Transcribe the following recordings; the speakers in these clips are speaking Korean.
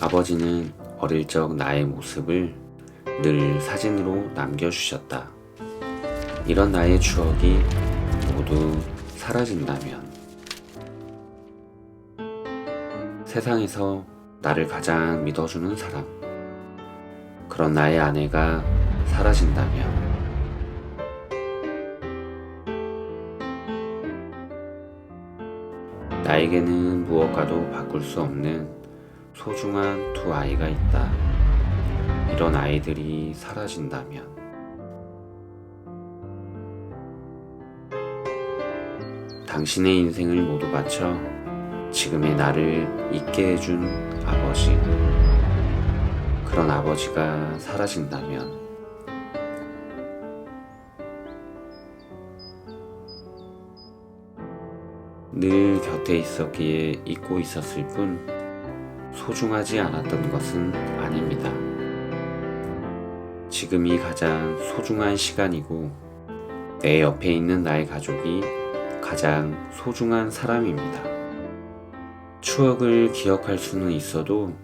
아버지는 어릴 적 나의 모습을 늘 사진으로 남겨주셨다. 이런 나의 추억이 모두 사라진다면 세상에서 나를 가장 믿어주는 사람, 그런 나의 아내가 사라진다면 나에게는 무엇과도 바꿀 수 없는 소중한 두 아이가 있다. 이런 아이들이 사라진다면 당신의 인생을 모두 바쳐 지금의 나를 있게 해준 아버지. 그런 아버지가 사라진다면 늘 곁에 있었기에 잊고 있었을 뿐 소중하지 않았던 것은 아닙니다. 지금이 가장 소중한 시간이고 내 옆에 있는 나의 가족이 가장 소중한 사람입니다. 추억을 기억할 수는 있어도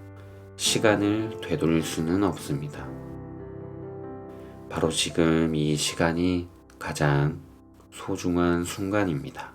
시간을 되돌릴 수는 없습니다. 바로 지금 이 시간이 가장 소중한 순간입니다.